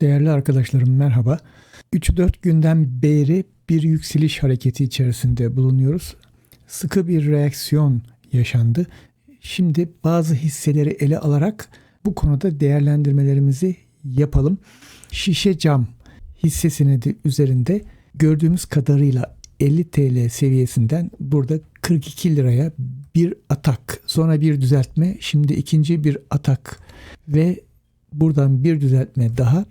Değerli arkadaşlarım merhaba. 3-4 günden beri bir yükseliş hareketi içerisinde bulunuyoruz. Sıkı bir reaksiyon yaşandı. Şimdi bazı hisseleri ele alarak bu konuda değerlendirmelerimizi yapalım. Şişe cam hisse senedi üzerinde gördüğümüz kadarıyla 50 TL seviyesinden burada 42 liraya bir atak, sonra bir düzeltme, şimdi ikinci bir atak ve buradan bir düzeltme daha.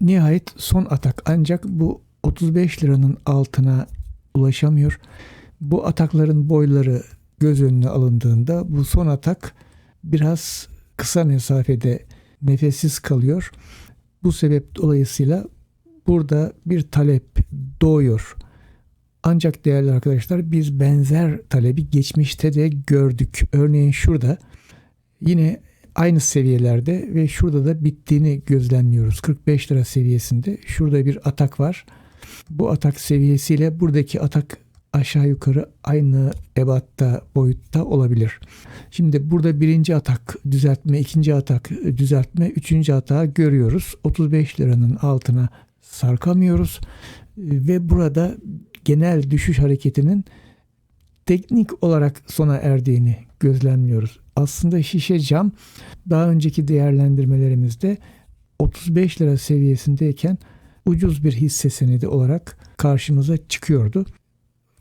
Nihayet son atak ancak bu 35 liranın altına ulaşamıyor. Bu atakların boyları göz önüne alındığında bu son atak biraz kısa mesafede nefessiz kalıyor. Bu sebep dolayısıyla burada bir talep doğuyor. Ancak değerli arkadaşlar biz benzer talebi geçmişte de gördük. Örneğin şurada yine aynı seviyelerde ve şurada da bittiğini gözlemliyoruz. 45 lira seviyesinde şurada bir atak var. Bu atak seviyesiyle buradaki atak aşağı yukarı aynı ebatta boyutta olabilir. Şimdi burada birinci atak düzeltme, ikinci atak düzeltme, üçüncü atağı görüyoruz. 35 liranın altına sarkamıyoruz ve burada genel düşüş hareketinin teknik olarak sona erdiğini gözlemliyoruz. Aslında şişe cam daha önceki değerlendirmelerimizde 35 lira seviyesindeyken ucuz bir hisse senedi olarak karşımıza çıkıyordu.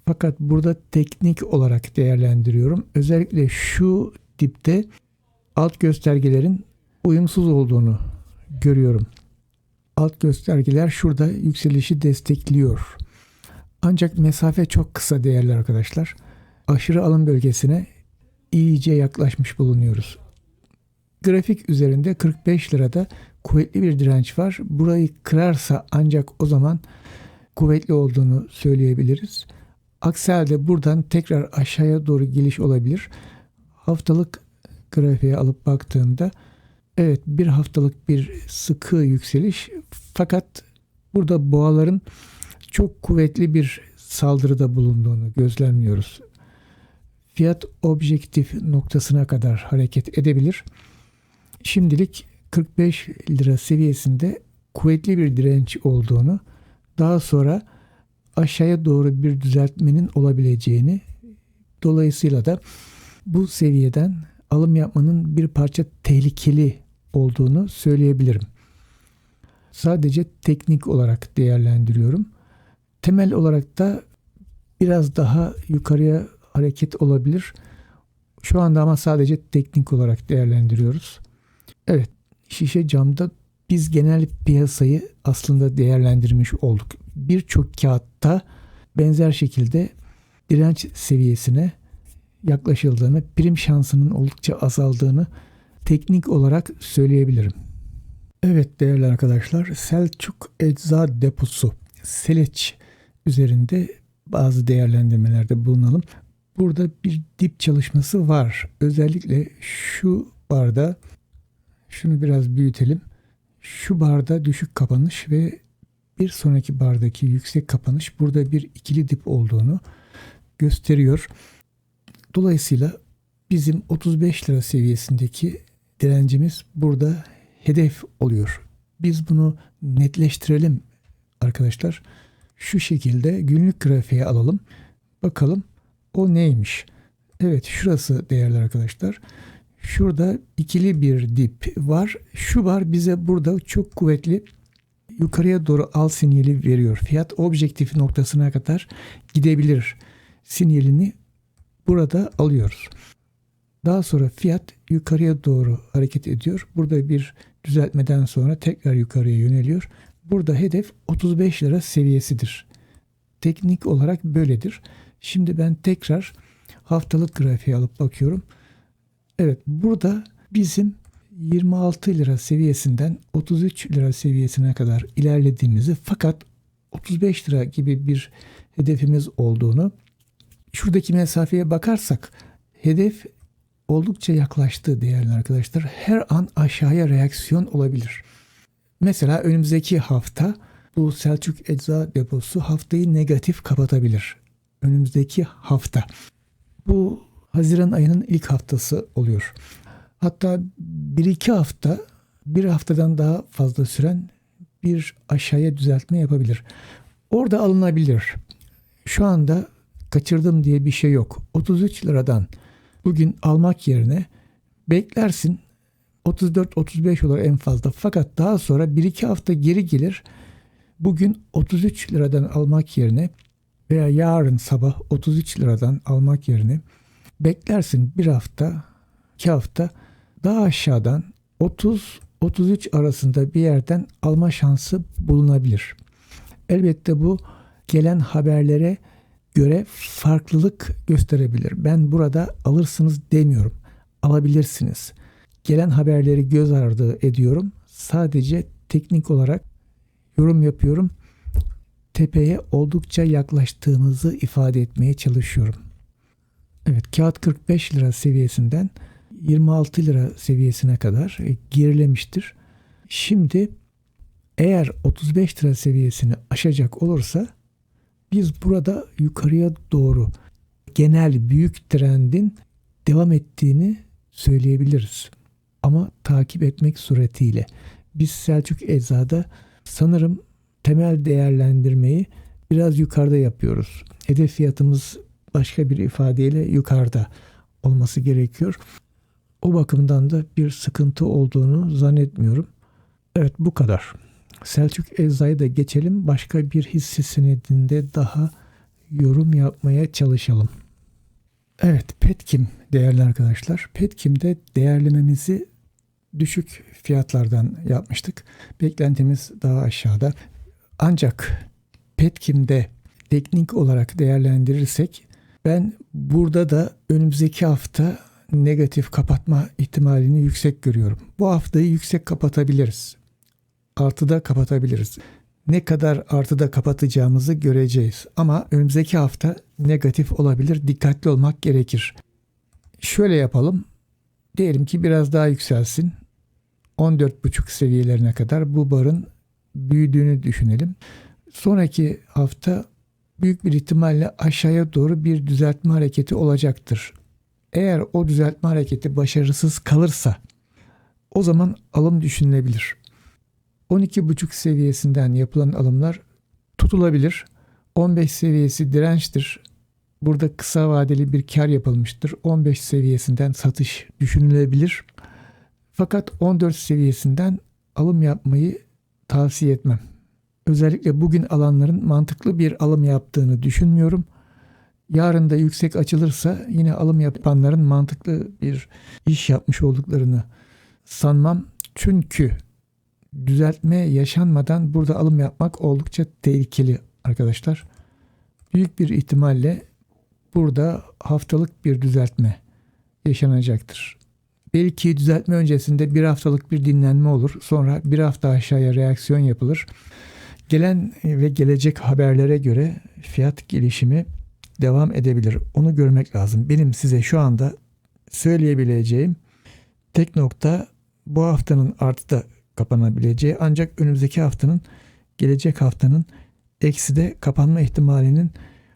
Fakat burada teknik olarak değerlendiriyorum. Özellikle şu dipte alt göstergelerin uyumsuz olduğunu görüyorum. Alt göstergeler şurada yükselişi destekliyor. Ancak mesafe çok kısa değerli arkadaşlar. Aşırı alım bölgesine iyice yaklaşmış bulunuyoruz. Grafik üzerinde 45 lirada kuvvetli bir direnç var. Burayı kırarsa ancak o zaman kuvvetli olduğunu söyleyebiliriz. Aksi buradan tekrar aşağıya doğru geliş olabilir. Haftalık grafiğe alıp baktığımda evet bir haftalık bir sıkı yükseliş fakat burada boğaların çok kuvvetli bir saldırıda bulunduğunu gözlemliyoruz. Fiyat objektif noktasına kadar hareket edebilir. Şimdilik 45 lira seviyesinde kuvvetli bir direnç olduğunu, daha sonra aşağıya doğru bir düzeltmenin olabileceğini, dolayısıyla da bu seviyeden alım yapmanın bir parça tehlikeli olduğunu söyleyebilirim. Sadece teknik olarak değerlendiriyorum. Temel olarak da biraz daha yukarıya hareket olabilir. Şu anda ama sadece teknik olarak değerlendiriyoruz. Evet, şişe camda biz genel piyasayı aslında değerlendirmiş olduk. Birçok kağıtta benzer şekilde direnç seviyesine yaklaşıldığını, prim şansının oldukça azaldığını teknik olarak söyleyebilirim. Evet değerli arkadaşlar, Selçuk Ecza Deposu Seleç üzerinde bazı değerlendirmelerde bulunalım. Burada bir dip çalışması var. Özellikle şu barda şunu biraz büyütelim. Şu barda düşük kapanış ve bir sonraki bardaki yüksek kapanış burada bir ikili dip olduğunu gösteriyor. Dolayısıyla bizim 35 lira seviyesindeki direncimiz burada hedef oluyor. Biz bunu netleştirelim arkadaşlar. Şu şekilde günlük grafiğe alalım. Bakalım o neymiş? Evet şurası değerli arkadaşlar. Şurada ikili bir dip var. Şu var bize burada çok kuvvetli yukarıya doğru al sinyali veriyor. Fiyat objektif noktasına kadar gidebilir sinyalini burada alıyoruz. Daha sonra fiyat yukarıya doğru hareket ediyor. Burada bir düzeltmeden sonra tekrar yukarıya yöneliyor. Burada hedef 35 lira seviyesidir. Teknik olarak böyledir. Şimdi ben tekrar haftalık grafiği alıp bakıyorum. Evet burada bizim 26 lira seviyesinden 33 lira seviyesine kadar ilerlediğimizi fakat 35 lira gibi bir hedefimiz olduğunu şuradaki mesafeye bakarsak hedef oldukça yaklaştı değerli arkadaşlar. Her an aşağıya reaksiyon olabilir. Mesela önümüzdeki hafta bu Selçuk Ecza Deposu haftayı negatif kapatabilir. Önümüzdeki hafta. Bu Haziran ayının ilk haftası oluyor. Hatta bir iki hafta bir haftadan daha fazla süren bir aşağıya düzeltme yapabilir. Orada alınabilir. Şu anda kaçırdım diye bir şey yok. 33 liradan bugün almak yerine beklersin 34-35 olur en fazla. Fakat daha sonra 1-2 hafta geri gelir. Bugün 33 liradan almak yerine veya yarın sabah 33 liradan almak yerine beklersin bir hafta, iki hafta daha aşağıdan 30-33 arasında bir yerden alma şansı bulunabilir. Elbette bu gelen haberlere göre farklılık gösterebilir. Ben burada alırsınız demiyorum. Alabilirsiniz. Gelen haberleri göz ardı ediyorum. Sadece teknik olarak yorum yapıyorum. Tepeye oldukça yaklaştığımızı ifade etmeye çalışıyorum. Evet kağıt 45 lira seviyesinden 26 lira seviyesine kadar e, gerilemiştir. Şimdi eğer 35 lira seviyesini aşacak olursa biz burada yukarıya doğru genel büyük trendin devam ettiğini söyleyebiliriz. Ama takip etmek suretiyle. Biz Selçuk Ecza'da sanırım temel değerlendirmeyi biraz yukarıda yapıyoruz. Hedef fiyatımız başka bir ifadeyle yukarıda olması gerekiyor. O bakımdan da bir sıkıntı olduğunu zannetmiyorum. Evet bu kadar. Selçuk Ecza'yı da geçelim. Başka bir hisse senedinde daha yorum yapmaya çalışalım. Evet Petkim değerli arkadaşlar. Petkim'de değerlememizi düşük fiyatlardan yapmıştık. Beklentimiz daha aşağıda. Ancak Petkim'de teknik olarak değerlendirirsek ben burada da önümüzdeki hafta negatif kapatma ihtimalini yüksek görüyorum. Bu haftayı yüksek kapatabiliriz. Artıda kapatabiliriz. Ne kadar artıda kapatacağımızı göreceğiz. Ama önümüzdeki hafta negatif olabilir. Dikkatli olmak gerekir. Şöyle yapalım. Diyelim ki biraz daha yükselsin. 14,5 seviyelerine kadar bu barın büyüdüğünü düşünelim. Sonraki hafta büyük bir ihtimalle aşağıya doğru bir düzeltme hareketi olacaktır. Eğer o düzeltme hareketi başarısız kalırsa o zaman alım düşünülebilir. 12,5 seviyesinden yapılan alımlar tutulabilir. 15 seviyesi dirençtir. Burada kısa vadeli bir kar yapılmıştır. 15 seviyesinden satış düşünülebilir. Fakat 14 seviyesinden alım yapmayı tavsiye etmem. Özellikle bugün alanların mantıklı bir alım yaptığını düşünmüyorum. Yarın da yüksek açılırsa yine alım yapanların mantıklı bir iş yapmış olduklarını sanmam. Çünkü düzeltme yaşanmadan burada alım yapmak oldukça tehlikeli arkadaşlar. Büyük bir ihtimalle burada haftalık bir düzeltme yaşanacaktır. Belki düzeltme öncesinde bir haftalık bir dinlenme olur. Sonra bir hafta aşağıya reaksiyon yapılır. Gelen ve gelecek haberlere göre fiyat gelişimi devam edebilir. Onu görmek lazım. Benim size şu anda söyleyebileceğim tek nokta bu haftanın artıda kapanabileceği ancak önümüzdeki haftanın gelecek haftanın ekside kapanma ihtimalinin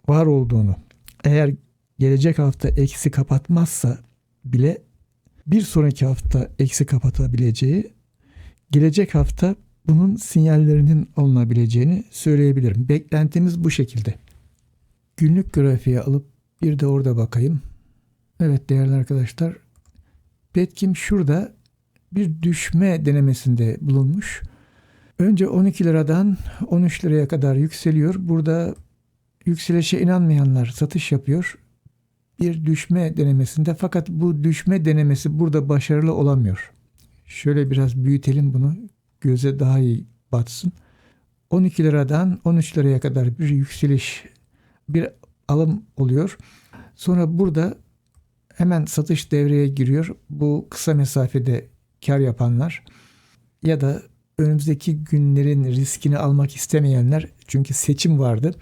var olduğunu. Eğer gelecek hafta eksi kapatmazsa bile bir sonraki hafta eksi kapatabileceği, gelecek hafta bunun sinyallerinin alınabileceğini söyleyebilirim. Beklentimiz bu şekilde. Günlük grafiği alıp bir de orada bakayım. Evet değerli arkadaşlar. Petkim şurada bir düşme denemesinde bulunmuş. Önce 12 liradan 13 liraya kadar yükseliyor. Burada yükselişe inanmayanlar satış yapıyor. Bir düşme denemesinde fakat bu düşme denemesi burada başarılı olamıyor. Şöyle biraz büyütelim bunu. Göze daha iyi batsın. 12 liradan 13 liraya kadar bir yükseliş, bir alım oluyor. Sonra burada hemen satış devreye giriyor. Bu kısa mesafede kar yapanlar ya da önümüzdeki günlerin riskini almak istemeyenler çünkü seçim vardı.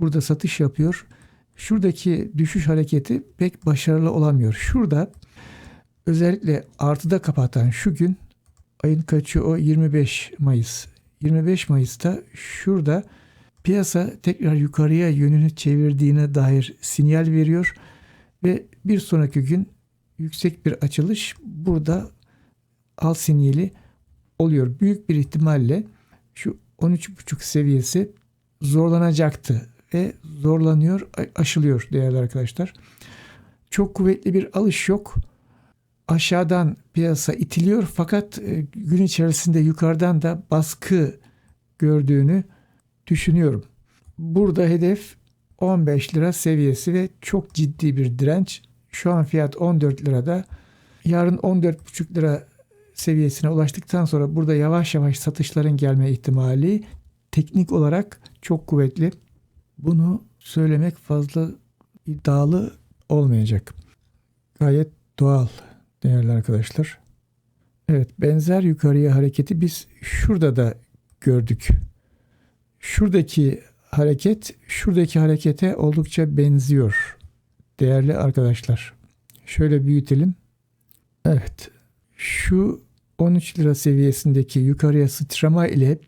Burada satış yapıyor. Şuradaki düşüş hareketi pek başarılı olamıyor. Şurada özellikle artıda kapatan şu gün ayın kaçı o 25 Mayıs. 25 Mayıs'ta şurada piyasa tekrar yukarıya yönünü çevirdiğine dair sinyal veriyor ve bir sonraki gün yüksek bir açılış burada al sinyali oluyor. Büyük bir ihtimalle şu 13.5 seviyesi zorlanacaktı ve zorlanıyor, aşılıyor değerli arkadaşlar. Çok kuvvetli bir alış yok. Aşağıdan piyasa itiliyor fakat e, gün içerisinde yukarıdan da baskı gördüğünü düşünüyorum. Burada hedef 15 lira seviyesi ve çok ciddi bir direnç. Şu an fiyat 14 lirada. Yarın 14,5 lira seviyesine ulaştıktan sonra burada yavaş yavaş satışların gelme ihtimali teknik olarak çok kuvvetli. Bunu söylemek fazla iddialı olmayacak. Gayet doğal değerli arkadaşlar. Evet benzer yukarıya hareketi biz şurada da gördük. Şuradaki hareket şuradaki harekete oldukça benziyor. Değerli arkadaşlar. Şöyle büyütelim. Evet. Şu 13 lira seviyesindeki yukarıya sıçrama ile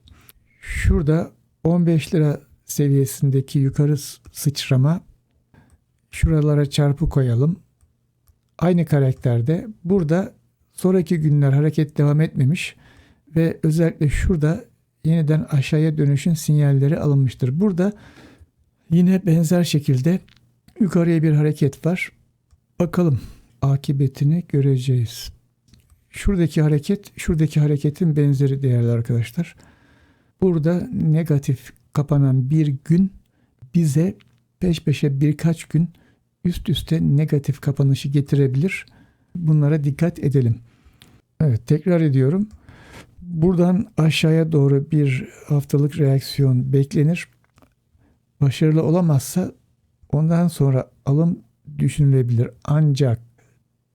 şurada 15 lira seviyesindeki yukarı sıçrama şuralara çarpı koyalım. Aynı karakterde burada sonraki günler hareket devam etmemiş ve özellikle şurada yeniden aşağıya dönüşün sinyalleri alınmıştır. Burada yine benzer şekilde yukarıya bir hareket var. Bakalım akıbetini göreceğiz. Şuradaki hareket, şuradaki hareketin benzeri değerli arkadaşlar. Burada negatif kapanan bir gün bize peş peşe birkaç gün üst üste negatif kapanışı getirebilir. Bunlara dikkat edelim. Evet tekrar ediyorum. Buradan aşağıya doğru bir haftalık reaksiyon beklenir. Başarılı olamazsa ondan sonra alım düşünülebilir. Ancak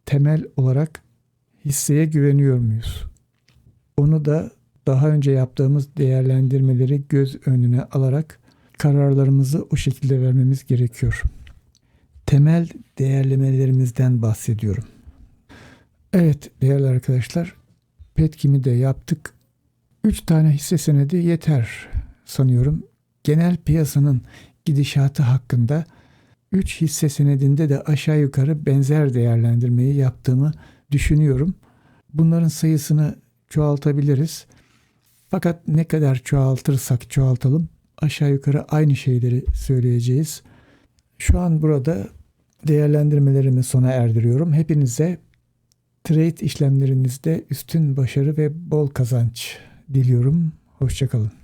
temel olarak hisseye güveniyor muyuz? Onu da daha önce yaptığımız değerlendirmeleri göz önüne alarak kararlarımızı o şekilde vermemiz gerekiyor. Temel değerlemelerimizden bahsediyorum. Evet değerli arkadaşlar, Petkim'i de yaptık. 3 tane hisse senedi yeter sanıyorum. Genel piyasanın gidişatı hakkında 3 hisse senedinde de aşağı yukarı benzer değerlendirmeyi yaptığımı düşünüyorum. Bunların sayısını çoğaltabiliriz. Fakat ne kadar çoğaltırsak çoğaltalım aşağı yukarı aynı şeyleri söyleyeceğiz. Şu an burada değerlendirmelerimi sona erdiriyorum. Hepinize trade işlemlerinizde üstün başarı ve bol kazanç diliyorum. Hoşçakalın.